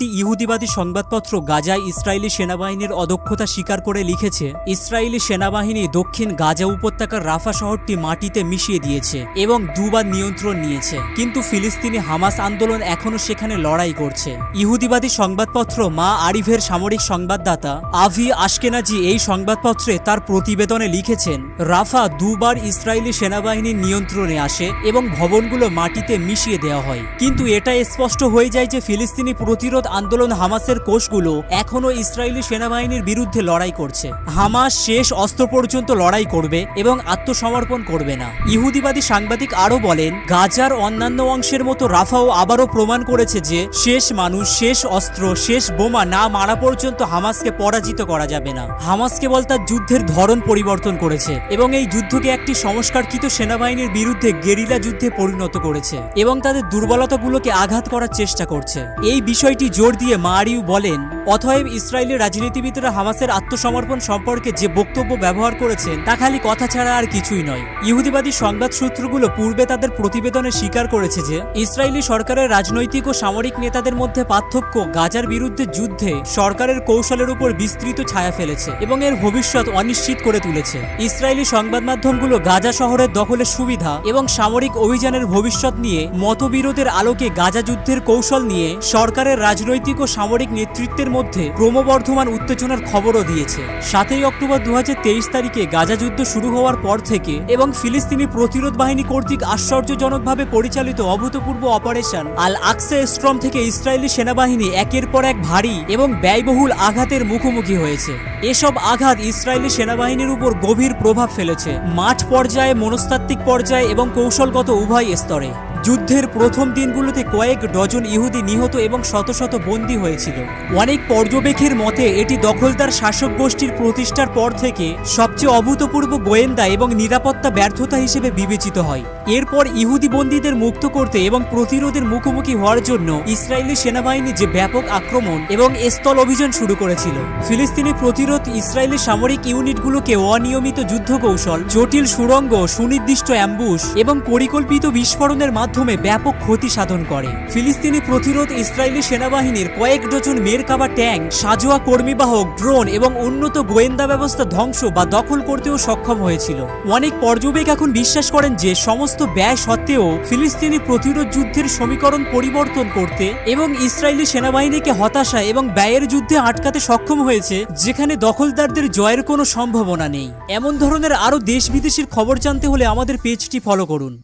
একটি ইহুদিবাদী সংবাদপত্র গাজায় ইসরায়েলি সেনাবাহিনীর অদক্ষতা স্বীকার করে লিখেছে, ইসরায়েলি সেনাবাহিনী দক্ষিণ গাজা উপত্যকার রাফা শহরটি মাটিতে মিশিয়ে দিয়েছে এবং দুবার নিয়ন্ত্রণ নিয়েছে। কিন্তু ফিলিস্তিনি হামাস আন্দোলন এখনও সেখানে লড়াই করছে। ইহুদিবাদী সংবাদপত্র মা আরিফের সামরিক সংবাদদাতা আভি আশকেনাজি এই সংবাদপত্রে তার প্রতিবেদনে লিখেছেন, রাফা দুবার ইসরায়েলি সেনাবাহিনীর নিয়ন্ত্রণে আসে এবং ভবনগুলো মাটিতে মিশিয়ে দেওয়া হয়। কিন্তু এটা স্পষ্ট হয়ে যায় যে ফিলিস্তিনি প্রতিরোধ আন্দোলন হামাসের কোষগুলো এখনও ইসরায়েলি সেনাবাহিনীর বিরুদ্ধে লড়াই করছে। হামাস শেষ অস্ত্র পর্যন্ত লড়াই করবে এবং আত্মসমর্পণ করবে না। ইহুদিবাদী সাংবাদিক আরও বলেন, গাজার অন্যান্য অংশের মতো রাফাও আবারও প্রমাণ করেছে যে শেষ মানুষ, শেষ অস্ত্র, শেষ বোমা না মারা পর্যন্ত হামাসকে পরাজিত করা যাবে না। হামাস কেবল তার যুদ্ধের ধরন পরিবর্তন করেছে এবং এই যুদ্ধকে একটি সংস্কারকৃত সেনাবাহিনীর বিরুদ্ধে গেরিলা যুদ্ধে পরিণত করেছে এবং তাদের দুর্বলতাগুলোকে আঘাত করার চেষ্টা করছে। এই বিষয়টি জোর দিয়ে মারিউ বলেন, অতএব ইসরায়েলের রাজনীতিবিদরা হামাসের আত্মসমর্পণ সম্পর্কে যে বক্তব্য ব্যবহার করেছেন, তা খালি কথা ছাড়া আর কিছুই নয়। ইহুদিবাদী সংবাদ সূত্রগুলো পূর্বে তাদের প্রতিবেদনে স্বীকার করেছে যে, ইসরায়েলি সরকারের রাজনৈতিক ও সামরিক নেতাদের মধ্যে পার্থক্য গাজার বিরুদ্ধে যুদ্ধে সরকারের কৌশলের উপর বিস্তৃত ছায়া ফেলেছে এবং এর ভবিষ্যৎ অনিশ্চিত করে তুলেছে। ইসরায়েলি সংবাদ মাধ্যমগুলো গাজা শহরের দখলের সুবিধা এবং সামরিক অভিযানের ভবিষ্যৎ নিয়ে মতবিরোধের আলোকে গাজা যুদ্ধের কৌশল নিয়ে সরকারের রাজনৈতিক ও সামরিক নেতৃত্বের মধ্যে ক্রমবর্ধমান উত্তেজনার খবরও দিয়েছে। সাতই অক্টোবর দু হাজার তেইশ তারিখে গাজা যুদ্ধ শুরু হওয়ার পর থেকে এবং ফিলিস্তিনি প্রতিরোধ বাহিনী কর্তৃক আশ্চর্যজনকভাবে পরিচালিত অভূতপূর্ব অপারেশন আল আকসে স্ট্রম থেকে ইসরায়েলি সেনাবাহিনী একের পর এক ভারী এবং ব্যয়বহুল আঘাতের মুখোমুখি হয়েছে। এসব আঘাত ইসরায়েলি সেনাবাহিনীর উপর গভীর প্রভাব ফেলেছে। মাঠ পর্যায়ে মনস্তাত্ত্বিক পর্যায়ে এবং কৌশলগত উভয় স্তরে। যুদ্ধের প্রথম দিনগুলোতে কয়েক ডজন ইহুদি নিহত এবং শত শত বন্দী হয়েছিল। অনেক পর্যবেক্ষের মতে, এটি দখলদার শাসক গোষ্ঠীর প্রতিষ্ঠার পর থেকে সবচেয়ে অভূতপূর্ব গোয়েন্দা এবং নিরাপত্তা ব্যর্থতা হিসেবে বিবেচিত হয়। এরপর ইহুদি বন্দীদের মুক্ত করতে এবং প্রতিরোধের মুখোমুখি হওয়ার জন্য ইসরায়েলি সেনাবাহিনী যে ব্যাপক আক্রমণ এবং স্থল অভিযান শুরু করেছিল। ফিলিস্তিনি প্রতিরোধ ইসরায়েলি সামরিক ইউনিটগুলোকে অনিয়মিত যুদ্ধ কৌশল জটিল সুড়ঙ্গ, সুনির্দিষ্ট অ্যাম্বুশ এবং পরিকল্পিত বিস্ফোরণের মাধ্যমে ব্যাপক ক্ষতি সাধন করে। ফিলিস্তিনি প্রতিরোধ ইসরায়েলি সেনাবাহিনীর কয়েক ডজন মেরকাবা ট্যাঙ্ক, সাজোয়া কর্মীবাহক ড্রোন এবং উন্নত গোয়েন্দা ব্যবস্থা ধ্বংস বা দখল করতেও সক্ষম হয়েছিল। অনেক পর্যবেক এখন বিশ্বাস করেন যে সমস্ত ব্যয় সত্ত্বেও ফিলিস্তিনি প্রতিরোধ যুদ্ধের সমীকরণ পরিবর্তন করতে এবং ইসরায়েলি সেনাবাহিনীকে হতাশা এবং ব্যয়ের যুদ্ধে আটকাতে সক্ষম হয়েছে, যেখানে দখলদারদের জয়ের কোনো সম্ভাবনা নেই। এমন ধরনের আরও দেশ বিদেশের খবর জানতে হলে আমাদের পেজটি ফলো করুন।